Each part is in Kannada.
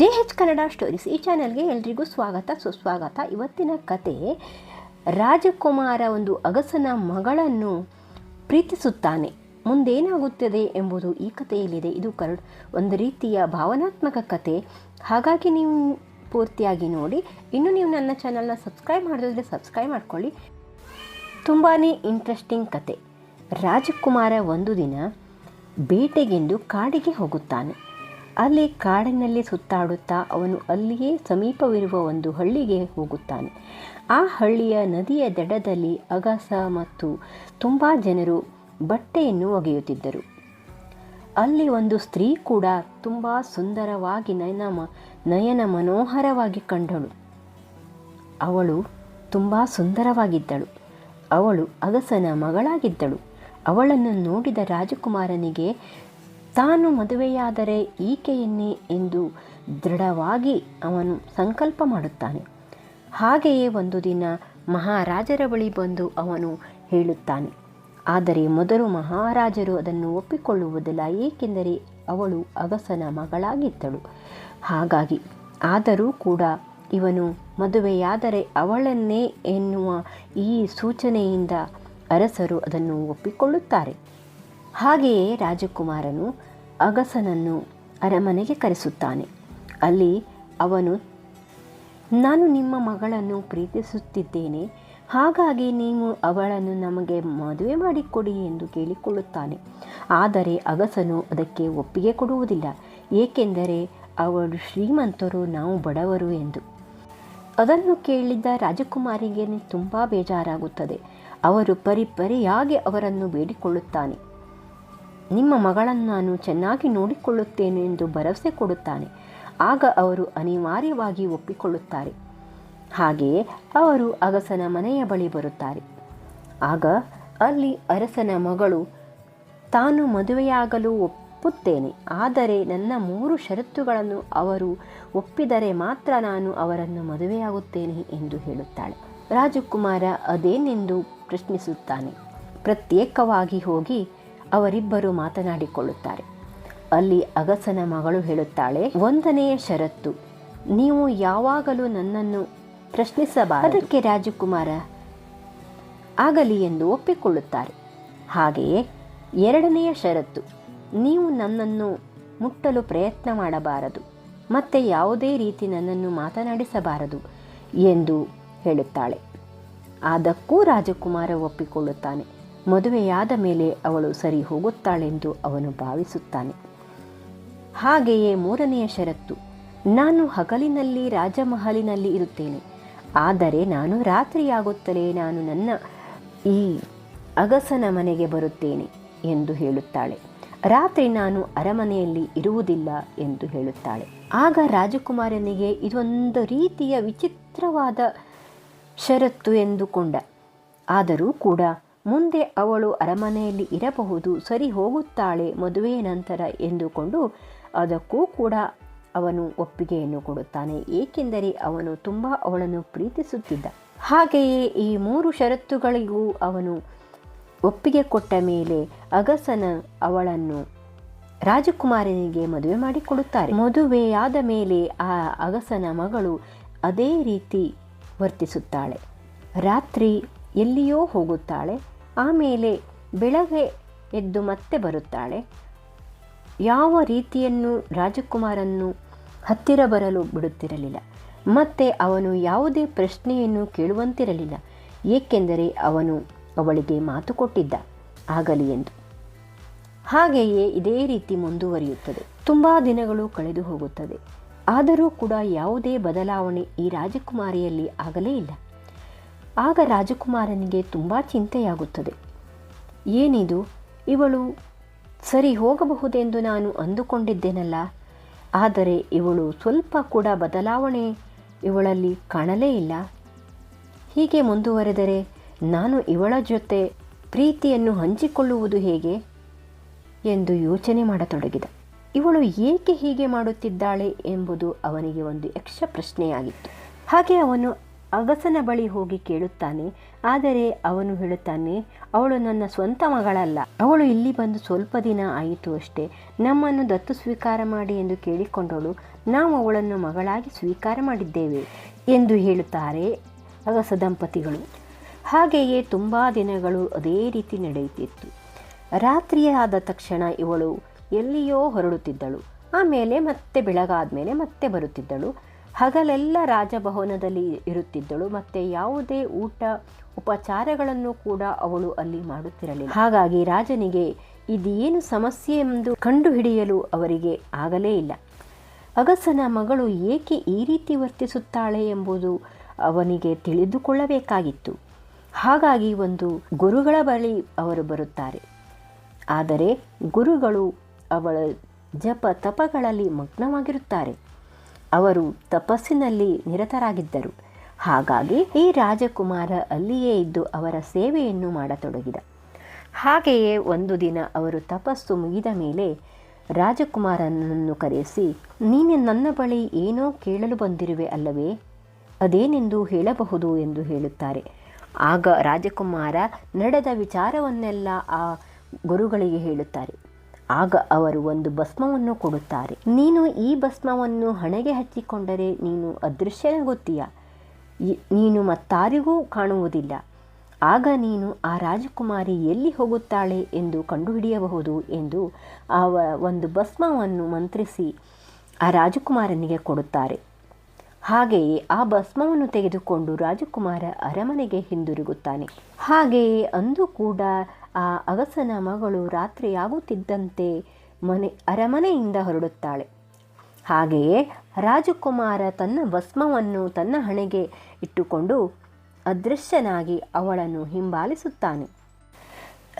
ಜೆ ಹೆಚ್ ಕನ್ನಡ ಸ್ಟೋರೀಸ್ ಈ ಚಾನೆಲ್ಗೆ ಎಲ್ರಿಗೂ ಸ್ವಾಗತ. ಸುಸ್ವಾಗತ ಇವತ್ತಿನ ಕತೆ, ರಾಜಕುಮಾರ ಒಂದು ಅಗಸನ ಮಗಳನ್ನು ಪ್ರೀತಿಸುತ್ತಾನೆ. ಮುಂದೇನಾಗುತ್ತದೆ ಎಂಬುದು ಈ ಕಥೆಯಲ್ಲಿದೆ. ಇದು ಕರಡ್ ಒಂದು ರೀತಿಯ ಭಾವನಾತ್ಮಕ ಕತೆ. ಹಾಗಾಗಿ ನೀವು ಪೂರ್ತಿಯಾಗಿ ನೋಡಿ. ಇನ್ನು ನೀವು ನನ್ನ ಚಾನಲ್ನ ಸಬ್ಸ್ಕ್ರೈಬ್ ಮಾಡಿದ್ರೆ ಸಬ್ಸ್ಕ್ರೈಬ್ ಮಾಡ್ಕೊಳ್ಳಿ. ತುಂಬಾ ಇಂಟ್ರೆಸ್ಟಿಂಗ್ ಕತೆ. ರಾಜಕುಮಾರ ಒಂದು ದಿನ ಬೇಟೆಗೆಂದು ಕಾಡಿಗೆ ಹೋಗುತ್ತಾನೆ. ಅಲ್ಲಿ ಕಾಡಿನಲ್ಲಿ ಸುತ್ತಾಡುತ್ತಾ ಅವನು ಅಲ್ಲಿಯೇ ಸಮೀಪವಿರುವ ಒಂದು ಹಳ್ಳಿಗೆ ಹೋಗುತ್ತಾನೆ. ಆ ಹಳ್ಳಿಯ ನದಿಯ ದಡದಲ್ಲಿ ಅಗಸ ಮತ್ತು ತುಂಬ ಜನರು ಬಟ್ಟೆಯನ್ನು ಒಗೆಯುತ್ತಿದ್ದರು. ಅಲ್ಲಿ ಒಂದು ಸ್ತ್ರೀ ಕೂಡ ತುಂಬ ಸುಂದರವಾಗಿ ನಯನ ನಯನ ಮನೋಹರವಾಗಿ ಕಂಡಳು. ಅವಳು ತುಂಬ ಸುಂದರವಾಗಿದ್ದಳು. ಅವಳು ಅಗಸನ ಮಗಳಾಗಿದ್ದಳು. ಅವಳನ್ನು ನೋಡಿದ ರಾಜಕುಮಾರನಿಗೆ ತಾನು ಮದುವೆಯಾದರೆ ಈಕೆಯನ್ನೇ ಎಂದು ದೃಢವಾಗಿ ಅವನು ಸಂಕಲ್ಪ ಮಾಡುತ್ತಾನೆ. ಹಾಗೆಯೇ ಒಂದು ದಿನ ಮಹಾರಾಜರ ಬಳಿ ಬಂದು ಅವನು ಹೇಳುತ್ತಾನೆ, ಆದರೆ ಮೊದಲು ಮಹಾರಾಜರು ಅದನ್ನು ಒಪ್ಪಿಕೊಳ್ಳುವುದಿಲ್ಲ, ಏಕೆಂದರೆ ಅವಳು ಅಗಸನ ಮಗಳಾಗಿದ್ದಳು. ಹಾಗಾಗಿ ಆದರೂ ಕೂಡ ಇವನು ಮದುವೆಯಾದರೆ ಅವಳನ್ನೇ ಎನ್ನುವ ಈ ಸೂಚನೆಯಿಂದ ಅರಸರು ಅದನ್ನು ಒಪ್ಪಿಕೊಳ್ಳುತ್ತಾರೆ. ಹಾಗೆಯೇ ರಾಜಕುಮಾರನು ಅಗಸನನ್ನು ಅರಮನೆಗೆ ಕರೆಸುತ್ತಾನೆ. ಅಲ್ಲಿ ಅವನು, ನಾನು ನಿಮ್ಮ ಮಗಳನ್ನು ಪ್ರೀತಿಸುತ್ತಿದ್ದೇನೆ. ಹಾಗಾಗಿ ನೀವು ಅವಳನ್ನು ನಮಗೆ ಮದುವೆ ಮಾಡಿಕೊಡಿ ಎಂದು ಕೇಳಿಕೊಳ್ಳುತ್ತಾನೆ. ಆದರೆ ಅಗಸನು ಅದಕ್ಕೆ ಒಪ್ಪಿಗೆ ಕೊಡುವುದಿಲ್ಲ. ಏಕೆಂದರೆ ಅವಳು ಶ್ರೀಮಂತರು, ನಾವು ಬಡವರು ಎಂದು. ಅದನ್ನು ಕೇಳಿದ್ದ ರಾಜಕುಮಾರಿಗೆ ತುಂಬ ಬೇಜಾರಾಗುತ್ತದೆ. ಅವರು ಪರಿಪರಿಯಾಗಿ ಅವರನ್ನು ಬೇಡಿಕೊಳ್ಳುತ್ತಾನೆ. ನಿಮ್ಮ ಮಗಳನ್ನು ನಾನು ಚೆನ್ನಾಗಿ ನೋಡಿಕೊಳ್ಳುತ್ತೇನೆ ಎಂದು ಭರವಸೆ ಕೊಡುತ್ತಾನೆ. ಆಗ ಅವರು ಅನಿವಾರ್ಯವಾಗಿ ಒಪ್ಪಿಕೊಳ್ಳುತ್ತಾರೆ. ಹಾಗೆಯೇ ಅವರು ಅಗಸನ ಮನೆಯ ಬಳಿ ಬರುತ್ತಾರೆ. ಆಗ ಅಲ್ಲಿ ಅರಸನ ಮಗಳು, ತಾನು ಮದುವೆಯಾಗಲು ಒಪ್ಪುತ್ತೇನೆ. ಆದರೆ ನನ್ನ ಮೂರು ಷರತ್ತುಗಳನ್ನು ಅವರು ಒಪ್ಪಿದರೆ ಮಾತ್ರ ನಾನು ಅವರನ್ನು ಮದುವೆಯಾಗುತ್ತೇನೆ ಎಂದು ಹೇಳುತ್ತಾಳೆ. ರಾಜಕುಮಾರ ಅದೇನೆಂದು ಪ್ರಶ್ನಿಸುತ್ತಾನೆ. ಪ್ರತ್ಯೇಕವಾಗಿ ಹೋಗಿ ಅವರಿಬ್ಬರು ಮಾತನಾಡಿಕೊಳ್ಳುತ್ತಾರೆ. ಅಲ್ಲಿ ಅಗಸನ ಮಗಳು ಹೇಳುತ್ತಾಳೆ, ಒಂದನೆಯ ಷರತ್ತು, ನೀವು ಯಾವಾಗಲೂ ನನ್ನನ್ನು ಪ್ರಶ್ನಿಸಬಾರದು. ಅದಕ್ಕೆ ರಾಜಕುಮಾರ ಆಗಲಿ ಎಂದು ಒಪ್ಪಿಕೊಳ್ಳುತ್ತಾರೆ. ಹಾಗೆಯೇ ಎರಡನೆಯ ಷರತ್ತು, ನೀವು ನನ್ನನ್ನು ಮುಟ್ಟಲು ಪ್ರಯತ್ನ ಮಾಡಬಾರದು, ಮತ್ತೆ ಯಾವುದೇ ರೀತಿ ನನ್ನನ್ನು ಮಾತನಾಡಿಸಬಾರದು ಎಂದು ಹೇಳುತ್ತಾಳೆ. ಅದಕ್ಕೂ ರಾಜಕುಮಾರ ಒಪ್ಪಿಕೊಳ್ಳುತ್ತಾನೆ. ಮದುವೆಯಾದ ಮೇಲೆ ಅವಳು ಸರಿ ಹೋಗುತ್ತಾಳೆಂದು ಅವನು ಭಾವಿಸುತ್ತಾನೆ. ಹಾಗೆಯೇ ಮೂರನೆಯ ಷರತ್ತು, ನಾನು ಹಗಲಿನಲ್ಲಿ ರಾಜಮಹಲಿನಲ್ಲಿ ಇರುತ್ತೇನೆ. ಆದರೆ ನಾನು ರಾತ್ರಿಯಾಗುತ್ತಲೇ ನಾನು ನನ್ನ ಈ ಅಗಸನ ಮನೆಗೆ ಬರುತ್ತೇನೆ ಎಂದು ಹೇಳುತ್ತಾಳೆ. ರಾತ್ರಿ ನಾನು ಅರಮನೆಯಲ್ಲಿ ಇರುವುದಿಲ್ಲ ಎಂದು ಹೇಳುತ್ತಾಳೆ. ಆಗ ರಾಜಕುಮಾರನಿಗೆ ಇದೊಂದು ರೀತಿಯ ವಿಚಿತ್ರವಾದ ಷರತ್ತು ಎಂದುಕೊಂಡ. ಆದರೂ ಕೂಡ ಮುಂದೆ ಅವಳು ಅರಮನೆಯಲ್ಲಿ ಇರಬಹುದು, ಸರಿ ಹೋಗುತ್ತಾಳೆ ಮದುವೆಯ ನಂತರ ಎಂದುಕೊಂಡು ಅದಕ್ಕೂ ಕೂಡ ಅವನು ಒಪ್ಪಿಗೆಯನ್ನು ಕೊಡುತ್ತಾನೆ. ಏಕೆಂದರೆ ಅವನು ತುಂಬ ಅವಳನ್ನು ಪ್ರೀತಿಸುತ್ತಿದ್ದ. ಹಾಗೆಯೇ ಈ ಮೂರು ಷರತ್ತುಗಳಿಗೂ ಅವನು ಒಪ್ಪಿಗೆ ಕೊಟ್ಟ ಮೇಲೆ ಅಗಸನ ಅವಳನ್ನು ರಾಜಕುಮಾರನಿಗೆ ಮದುವೆ ಮಾಡಿಕೊಡುತ್ತಾರೆ. ಮದುವೆಯಾದ ಮೇಲೆ ಆ ಅಗಸನ ಮಗಳು ಅದೇ ರೀತಿ ವರ್ತಿಸುತ್ತಾಳೆ. ರಾತ್ರಿ ಎಲ್ಲಿಯೋ ಹೋಗುತ್ತಾಳೆ. ಆಮೇಲೆ ಬೆಳಗ್ಗೆ ಎದ್ದು ಮತ್ತೆ ಬರುತ್ತಾಳೆ. ಯಾವ ರೀತಿಯನ್ನು ರಾಜಕುಮಾರನ್ನು ಹತ್ತಿರ ಬರಲು ಬಿಡುತ್ತಿರಲಿಲ್ಲ. ಮತ್ತೆ ಅವನು ಯಾವುದೇ ಪ್ರಶ್ನೆಯನ್ನು ಕೇಳುವಂತಿರಲಿಲ್ಲ. ಏಕೆಂದರೆ ಅವನು ಅವಳಿಗೆ ಮಾತು ಕೊಟ್ಟಿದ್ದ. ಆಗಲಿ ಎಂದು. ಹಾಗೆಯೇ ಇದೇ ರೀತಿ ಮುಂದುವರಿಯುತ್ತದೆ. ತುಂಬ ದಿನಗಳು ಕಳೆದು ಹೋಗುತ್ತದೆ. ಆದರೂ ಕೂಡ ಯಾವುದೇ ಬದಲಾವಣೆ ಈ ರಾಜಕುಮಾರಿಯಲ್ಲಿ ಆಗಲೇ ಇಲ್ಲ. ಆಗ ರಾಜಕುಮಾರನಿಗೆ ತುಂಬ ಚಿಂತೆಯಾಗುತ್ತದೆ. ಏನಿದು? ಇವಳು ಸರಿ ಹೋಗಬಹುದೆಂದು ನಾನು ಅಂದುಕೊಂಡಿದ್ದೇನಲ್ಲ. ಆದರೆ ಇವಳು ಸ್ವಲ್ಪ ಕೂಡ ಬದಲಾವಣೆ ಇವಳಲ್ಲಿ ಕಾಣಲೇ ಇಲ್ಲ. ಹೀಗೆ ಮುಂದುವರೆದರೆ ನಾನು ಇವಳ ಜೊತೆ ಪ್ರೀತಿಯನ್ನು ಹಂಚಿಕೊಳ್ಳುವುದು ಹೇಗೆ? ಎಂದು ಯೋಚನೆ ಮಾಡತೊಡಗಿದ. ಇವಳು ಏಕೆ ಹೀಗೆ ಮಾಡುತ್ತಿದ್ದಾಳೆ ಎಂಬುದು ಅವನಿಗೆ ಒಂದು ಯಕ್ಷ ಪ್ರಶ್ನೆಯಾಗಿತ್ತು. ಹಾಗೆ ಅವನು ಅಗಸನ ಬಳಿ ಹೋಗಿ ಕೇಳುತ್ತಾನೆ, ಆದರೆ ಅವನು ಹೇಳುತ್ತಾನೆ, ಅವಳು ನನ್ನ ಸ್ವಂತ ಮಗಳಲ್ಲ. ಅವಳು ಇಲ್ಲಿ ಬಂದು ಸ್ವಲ್ಪ ದಿನ ಆಯಿತು ಅಷ್ಟೇ. ನಮ್ಮನ್ನು ದತ್ತು ಸ್ವೀಕಾರ ಮಾಡಿ ಎಂದು ಕೇಳಿಕೊಂಡವಳು, ನಾವು ಅವಳನ್ನು ಮಗಳಾಗಿ ಸ್ವೀಕಾರ ಮಾಡಿದ್ದೇವೆ ಎಂದು ಹೇಳುತ್ತಾರೆ ಅಗಸ ದಂಪತಿಗಳು. ಹಾಗೆಯೇ ತುಂಬ ದಿನಗಳು ಅದೇ ರೀತಿ ನಡೆಯುತ್ತಿತ್ತು. ರಾತ್ರಿಯಾದ ತಕ್ಷಣ ಇವಳು ಎಲ್ಲಿಯೋ ಹೊರಡುತ್ತಿದ್ದಳು. ಆಮೇಲೆ ಮತ್ತೆ ಬೆಳಗಾದ ಮೇಲೆ ಮತ್ತೆ ಬರುತ್ತಿದ್ದಳು. ಹಗಲೆಲ್ಲ ರಾಜಭವನದಲ್ಲಿ ಇರುತ್ತಿದ್ದಳು. ಮತ್ತೆ ಯಾವುದೇ ಊಟ ಉಪಚಾರಗಳನ್ನು ಕೂಡ ಅವಳು ಅಲ್ಲಿ ಮಾಡುತ್ತಿರಲಿಲ್ಲ. ಹಾಗಾಗಿ ರಾಜನಿಗೆ ಇದೇನು ಸಮಸ್ಯೆ ಎಂದು ಕಂಡುಹಿಡಿಯಲು ಅವರಿಗೆ ಆಗಲೇ ಇಲ್ಲ. ಅಗಸನ ಮಗಳು ಏಕೆ ಈ ರೀತಿ ವರ್ತಿಸುತ್ತಾಳೆ ಎಂಬುದು ಅವನಿಗೆ ತಿಳಿದುಕೊಳ್ಳಬೇಕಾಗಿತ್ತು. ಹಾಗಾಗಿ ಒಂದು ಗುರುಗಳ ಬಳಿ ಅವರು ಬರುತ್ತಾರೆ. ಆದರೆ ಗುರುಗಳು ಅವಳ ಜಪ ತಪಗಳಲ್ಲಿ ಮಗ್ನವಾಗಿರುತ್ತಾರೆ. ಅವರು ತಪಸ್ಸಿನಲ್ಲಿ ನಿರತರಾಗಿದ್ದರು. ಹಾಗಾಗಿ ಈ ರಾಜಕುಮಾರ ಅಲ್ಲಿಯೇ ಇದ್ದು ಅವರ ಸೇವೆಯನ್ನು ಮಾಡತೊಡಗಿದ. ಹಾಗೆಯೇ ಒಂದು ದಿನ ಅವರು ತಪಸ್ಸು ಮುಗಿದ ಮೇಲೆ ರಾಜಕುಮಾರನನ್ನು ಕರೆಸಿ, ನೀನು ನನ್ನ ಬಳಿ ಏನೋ ಕೇಳಲು ಬಂದಿರುವೆ ಅಲ್ಲವೇ? ಅದೇನೆಂದು ಹೇಳಬಹುದು ಎಂದು ಹೇಳುತ್ತಾರೆ. ಆಗ ರಾಜಕುಮಾರ ನಡೆದ ವಿಚಾರವನ್ನೆಲ್ಲ ಆ ಗುರುಗಳಿಗೆ ಹೇಳುತ್ತಾರೆ. ಆಗ ಅವರು ಒಂದು ಭಸ್ಮವನ್ನು ಕೊಡುತ್ತಾರೆ. ನೀನು ಈ ಭಸ್ಮವನ್ನು ಹಣೆಗೆ ಹಚ್ಚಿಕೊಂಡರೆ ನೀನು ಅದೃಶ್ಯನಾಗುತ್ತೀಯ? ನೀನು ಮತ್ತಾರಿಗೂ ಕಾಣುವುದಿಲ್ಲ. ಆಗ ನೀನು ಆ ರಾಜಕುಮಾರಿ ಎಲ್ಲಿ ಹೋಗುತ್ತಾಳೆ ಎಂದು ಕಂಡುಹಿಡಿಯಬಹುದು ಎಂದು ಆ ಒಂದು ಭಸ್ಮವನ್ನು ಮಂತ್ರಿಸಿ ಆ ರಾಜಕುಮಾರನಿಗೆ ಕೊಡುತ್ತಾರೆ. ಹಾಗೆಯೇ ಆ ಭಸ್ಮವನ್ನು ತೆಗೆದುಕೊಂಡು ರಾಜಕುಮಾರ ಅರಮನೆಗೆ ಹಿಂದಿರುಗುತ್ತಾನೆ. ಹಾಗೆಯೇ ಅಂದು ಕೂಡ ಆ ಅಗಸನ ಮಗಳು ರಾತ್ರಿಯಾಗುತ್ತಿದ್ದಂತೆ ಮನೆ ಅರಮನೆಯಿಂದ ಹೊರಡುತ್ತಾಳೆ. ಹಾಗೆಯೇ ರಾಜಕುಮಾರ ತನ್ನ ಭಸ್ಮವನ್ನು ತನ್ನ ಹಣೆಗೆ ಇಟ್ಟುಕೊಂಡು ಅದೃಶ್ಯನಾಗಿ ಅವಳನ್ನು ಹಿಂಬಾಲಿಸುತ್ತಾನೆ.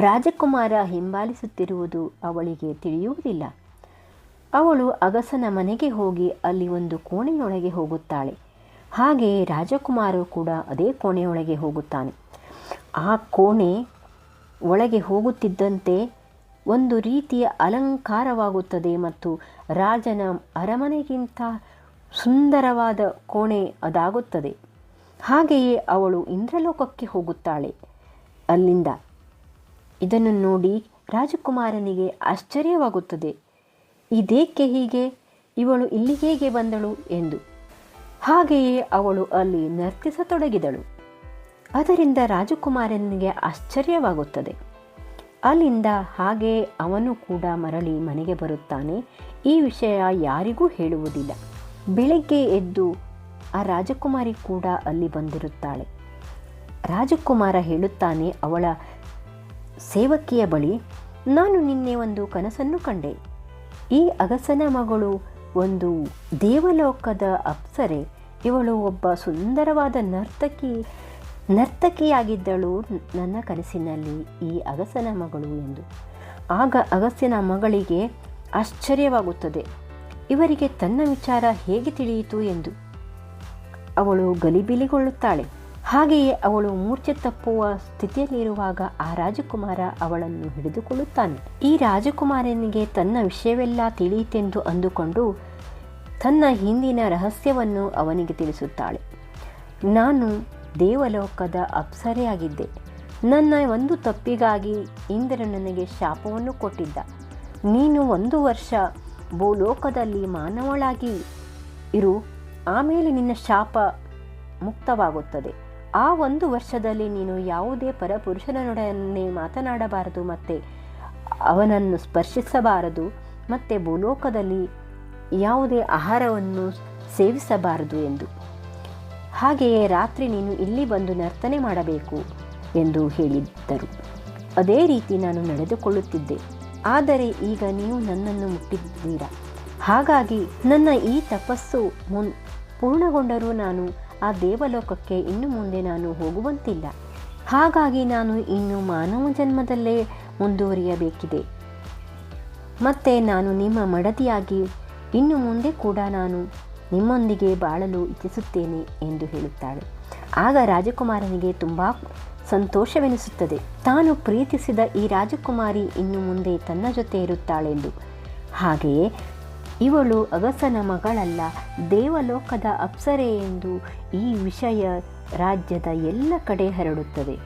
ರಾಜಕುಮಾರ ಹಿಂಬಾಲಿಸುತ್ತಿರುವುದು ಅವಳಿಗೆ ತಿಳಿಯುವುದಿಲ್ಲ. ಅವಳು ಅಗಸನ ಮನೆಗೆ ಹೋಗಿ ಅಲ್ಲಿ ಒಂದು ಕೋಣೆಯೊಳಗೆ ಹೋಗುತ್ತಾಳೆ. ಹಾಗೆಯೇ ರಾಜಕುಮಾರ ಕೂಡ ಅದೇ ಕೋಣೆಯೊಳಗೆ ಹೋಗುತ್ತಾನೆ. ಆ ಕೋಣೆ ಒಳಗೆ ಹೋಗುತ್ತಿದ್ದಂತೆ ಒಂದು ರೀತಿಯ ಅಲಂಕಾರವಾಗುತ್ತದೆ ಮತ್ತು ರಾಜನ ಅರಮನೆಗಿಂತ ಸುಂದರವಾದ ಕೋಣೆ ಅದಾಗುತ್ತದೆ. ಹಾಗೆಯೇ ಅವಳು ಇಂದ್ರಲೋಕಕ್ಕೆ ಹೋಗುತ್ತಾಳೆ. ಅಲ್ಲಿಂದ ಇದನ್ನು ನೋಡಿ ರಾಜಕುಮಾರನಿಗೆ ಆಶ್ಚರ್ಯವಾಗುತ್ತದೆ. ಇದೇಕೆ ಹೀಗೆ? ಇವಳು ಇಲ್ಲಿ ಹೇಗೆ ಬಂದಳು ಎಂದು. ಹಾಗೆಯೇ ಅವಳು ಅಲ್ಲಿ ನರ್ತಿಸತೊಡಗಿದಳು. ಅದರಿಂದ ರಾಜಕುಮಾರನಿಗೆ ಆಶ್ಚರ್ಯವಾಗುತ್ತದೆ. ಅಲ್ಲಿಂದ ಹಾಗೆ ಅವನು ಕೂಡ ಮರಳಿ ಮನೆಗೆ ಬರುತ್ತಾನೆ. ಈ ವಿಷಯ ಯಾರಿಗೂ ಹೇಳುವುದಿಲ್ಲ. ಬೆಳಗ್ಗೆ ಎದ್ದು ಆ ರಾಜಕುಮಾರಿ ಕೂಡ ಅಲ್ಲಿ ಬಂದಿರುತ್ತಾಳೆ. ರಾಜಕುಮಾರ ಹೇಳುತ್ತಾನೆ, ಅವಳ ಸೇವಕಿಯ ಬಳಿ, ನಾನು ನಿನ್ನೆ ಒಂದು ಕನಸನ್ನು ಕಂಡೆ. ಈ ಅಗಸನ ಮಗಳು ಒಂದು ದೇವಲೋಕದ ಅಪ್ಸರೆ. ಇವಳು ಒಬ್ಬ ಸುಂದರವಾದ ನರ್ತಕಿ. ನರ್ತಕಿಯಾಗಿದ್ದಳು ನನ್ನ ಕನಸಿನಲ್ಲಿ ಈ ಅಗಸನ ಮಗಳು ಎಂದು. ಆಗ ಅಗಸ್ಯನ ಮಗಳಿಗೆ ಆಶ್ಚರ್ಯವಾಗುತ್ತದೆ. ಇವರಿಗೆ ತನ್ನ ವಿಚಾರ ಹೇಗೆ ತಿಳಿಯಿತು ಎಂದು. ಅವಳು ಗಲಿಬಿಲಿಗೊಳ್ಳುತ್ತಾಳೆ. ಹಾಗೆಯೇ ಅವಳು ಮೂರ್ಛೆ ತಪ್ಪುವ ಸ್ಥಿತಿಯಲ್ಲಿರುವಾಗ ಆ ರಾಜಕುಮಾರ ಅವಳನ್ನು ಹಿಡಿದುಕೊಳ್ಳುತ್ತಾನೆ. ಈ ರಾಜಕುಮಾರನಿಗೆ ತನ್ನ ವಿಷಯವೆಲ್ಲ ತಿಳಿಯಿತೆಂದು ಅಂದುಕೊಂಡು ತನ್ನ ಹಿಂದಿನ ರಹಸ್ಯವನ್ನು ಅವನಿಗೆ ತಿಳಿಸುತ್ತಾಳೆ. ನಾನು ದೇವಲೋಕದ ಅಪ್ಸರೆಯಾಗಿದ್ದೆ. ನನ್ನ ಒಂದು ತಪ್ಪಿಗಾಗಿ ಇಂದ್ರ ನನಗೆ ಶಾಪವನ್ನು ಕೊಟ್ಟಿದ್ದ. ನೀನು ಒಂದು ವರ್ಷ ಭೂಲೋಕದಲ್ಲಿ ಮಾನವಳಾಗಿ ಇರು, ಆಮೇಲೆ ನಿನ್ನ ಶಾಪ ಮುಕ್ತವಾಗುತ್ತದೆ. ಆ ಒಂದು ವರ್ಷದಲ್ಲಿ ನೀನು ಯಾವುದೇ ಪರಪುರುಷನೊಡನೆ ಮಾತನಾಡಬಾರದು ಮತ್ತು ಅವನನ್ನು ಸ್ಪರ್ಶಿಸಬಾರದು ಮತ್ತು ಭೂಲೋಕದಲ್ಲಿ ಯಾವುದೇ ಆಹಾರವನ್ನು ಸೇವಿಸಬಾರದು ಎಂದು. ಹಾಗೆಯೇ ರಾತ್ರಿ ನೀನು ಇಲ್ಲಿ ಬಂದು ನರ್ತನೆ ಮಾಡಬೇಕು ಎಂದು ಹೇಳಿದ್ದರು. ಅದೇ ರೀತಿ ನಾನು ನಡೆದುಕೊಳ್ಳುತ್ತಿದ್ದೆ. ಆದರೆ ಈಗ ನೀವು ನನ್ನನ್ನು ಮುಟ್ಟಿದ್ದೀರ? ಹಾಗಾಗಿ ನನ್ನ ಈ ತಪಸ್ಸು ಮುನ್, ಪೂರ್ಣಗೊಂಡರೂ ನಾನು ಆ ದೇವಲೋಕಕ್ಕೆ ಇನ್ನು ಮುಂದೆ ನಾನು ಹೋಗುವಂತಿಲ್ಲ. ಹಾಗಾಗಿ ನಾನು ಇನ್ನು ಮಾನವ ಜನ್ಮದಲ್ಲೇ ಮುಂದುವರಿಯಬೇಕಿದೆ. ಮತ್ತೆ ನಾನು ನಿಮ್ಮ ಮಡದಿಯಾಗಿ ಇನ್ನು ಮುಂದೆ ಕೂಡ ನಾನು ನಿಮ್ಮೊಂದಿಗೆ ಬಾಳಲು ಇಚ್ಛಿಸುತ್ತೇನೆ ಎಂದು ಹೇಳುತ್ತಾಳೆ. ಆಗ ರಾಜಕುಮಾರನಿಗೆ ತುಂಬ ಸಂತೋಷವೆನಿಸುತ್ತದೆ. ತಾನು ಪ್ರೀತಿಸಿದ ಈ ರಾಜಕುಮಾರಿ ಇನ್ನು ಮುಂದೆ ತನ್ನ ಜೊತೆ ಇರುತ್ತಾಳೆಂದು. ಹಾಗೆಯೇ ಇವಳು ಅಗಸನ ಮಗಳಲ್ಲ, ದೇವಲೋಕದ ಅಪ್ಸರೆ ಎಂದು ಈ ವಿಷಯ ರಾಜ್ಯದ ಎಲ್ಲ ಕಡೆ ಹರಡುತ್ತದೆ.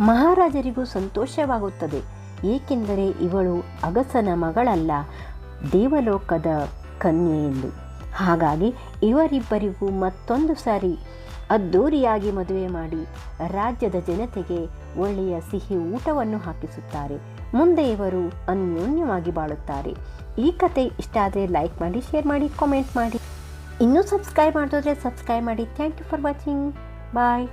ಮಹಾರಾಜರಿಗೂ ಸಂತೋಷವಾಗುತ್ತದೆ. ಏಕೆಂದರೆ ಇವಳು ಅಗಸನ ಮಗಳಲ್ಲ, ದೇವಲೋಕದ ಕನ್ಯೆ ಎಂದು. ಹಾಗಾಗಿ ಇವರಿಬ್ಬರಿಗೂ ಮತ್ತೊಂದು ಸಾರಿ ಅದ್ಧೂರಿಯಾಗಿ ಮದುವೆ ಮಾಡಿ ರಾಜ್ಯದ ಜನತೆಗೆ ಒಳ್ಳೆಯ ಸಿಹಿ ಊಟವನ್ನು ಹಾಕಿಸುತ್ತಾರೆ. ಮುಂದೆ ಇವರು ಅನ್ಯೋನ್ಯವಾಗಿ ಬಾಳುತ್ತಾರೆ. ಈ ಕತೆ ಇಷ್ಟ ಆದರೆ ಲೈಕ್ ಮಾಡಿ, ಶೇರ್ ಮಾಡಿ, ಕಾಮೆಂಟ್ ಮಾಡಿ. ಇನ್ನೂ ಸಬ್ಸ್ಕ್ರೈಬ್ ಮಾಡಿದ್ರೆ ಸಬ್ಸ್ಕ್ರೈಬ್ ಮಾಡಿ. Thank you for watching. Bye.